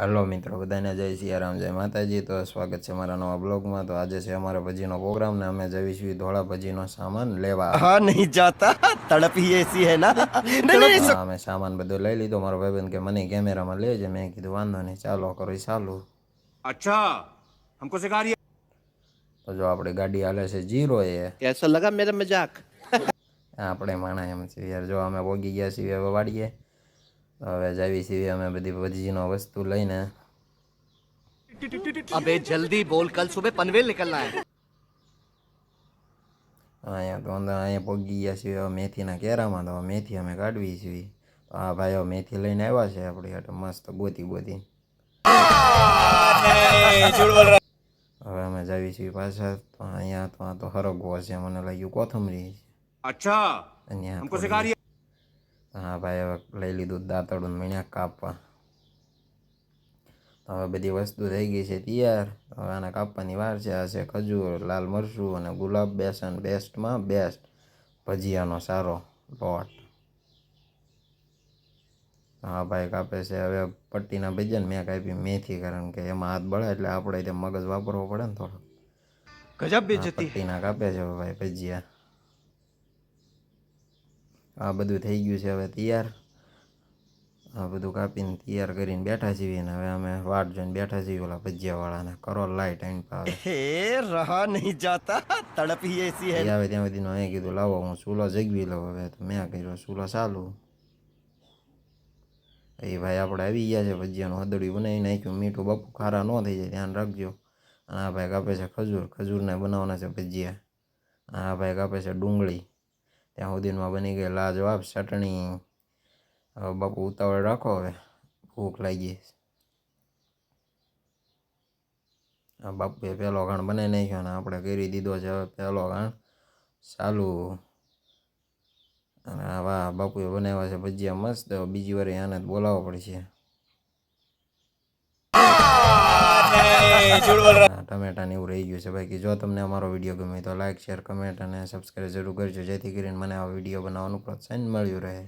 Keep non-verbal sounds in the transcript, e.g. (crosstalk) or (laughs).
હાલો મિત્રો બધાને જય સિયારામ જય માતાજી. તો સ્વાગત છે મારા નવા બ્લોગમાં. તો આજે છે અમારા ભજીનો પ્રોગ્રામ ને અમે જઈશું ધોળા ભજીનો સામાન લેવા. હા નહીં જાતા. તડપીએ છીએ હે ના અમે સામાન બધું લઈ લીધો. મારો ભાઈબંધ કે મને કેમેરામાં લેજે. મેં કીધું વાંધો નહીં ચાલો કરો ચાલુ. અચ્છા હમકો સિખા રહી તો જો આપણે ગાડી હાલે છે જીરો એ. એસો લગા મેરે મજાક. આપણે માણા એમ છે યાર જો અમે ભોગી ગયા છીએ વાડીએ. હવે જાવી આવી છીએ અમે બધી વજીનો વસ્તુ લઈને. અબે જલ્દી બોલ કલ સુબહ પનવેલ નીકળના હે. અહીંયા તો અંદર અહીંયા પગી ગયા છીએ મેથીના કેરામાં તો મેથી અમે કાઢવી છીએ આ ભાઈઓ મેથી લઈને આવ્યા છે આપણી હાટે મસ્ત ગોતી ગોતી. હવે અમે જાવી છીએ પાછા તો અહીંયા તો આ તો હરગવો છે મને લાગ્યું કોથમરી અચ્છા અહીંયા ભાઈ લઈ લીધું દાંતડું મીણ્યા કાપવા. હવે બધી વસ્તુ થઈ ગઈ છે તૈયાર. હવે આને કાપવાની વાર છે. આ છે ખજૂર લાલ મરચું અને ગુલાબ બેસન. બેસ્ટમાં બેસ્ટ ભજીયાનો સારો લોટ. હા ભાઈ કાપે છે. હવે પટ્ટીના ભજીયા મેં કાપી મેથી કારણ કે એમાં હાથ બળે એટલે આપણે મગજ વાપરવો પડે ને થોડો ગજબ પટ્ટીના કાપે છે ભાઈ ભજીયા. આ બધું થઈ ગયું છે હવે તૈયાર. આ બધું કાપીને તૈયાર કરીને બેઠા છીએ ને હવે અમે વાટ જોઈને બેઠા છીએ ઓલા ભજીયાવાળાને. કરો લાઈટ આઈને પાવે. હે રહા નહીં જાતા. તડપી એસી હે. આવે ત્યાં સુધી મેં કીધું લાવો હું ચૂલો જગવી લઉં હવે. તો મેં કર્યો ચૂલો ચાલુ. એ ભાઈ આપણે આવી ગયા છે ભજીયાનું હદડી બનાવી નાખ્યું મીઠું બાપુ ખારા ન થઈ જાય ધ્યાન રાખજો. અને આ ભાઈ કાપે છે ખજૂર ખજૂરને બનાવવાના છે ભજીયા. આ ભાઈ કાપે છે ડુંગળી. ત્યાં સુધીમાં બની ગઈ લાજવાબ ચટણી. હવે બાપુ ઉતાવળ રાખો હવે. ભૂખ લાગી. આ બાપુએ પહેલો ઘાણ બનાવી નાખ્યો અને આપણે કરી દીધો છે હવે પહેલો ઘાણ ચાલુ. અને વાહ, બાપુએ બનાવ્યા છે ભજીયા મસ્ત. બીજી વાર એને બોલાવવો પડશે. (laughs) ટમેટાને એવું રહી ગયું છે બાકી જો તમને અમારો વીડિયો ગમે તો લાઇક શેર કમેન્ટ અને સબસ્ક્રાઈબ જરૂર કરજો, જેથી કરીને મને આ વીડિયો બનાવવાનું પ્રોત્સાહન મળ્યું રહે.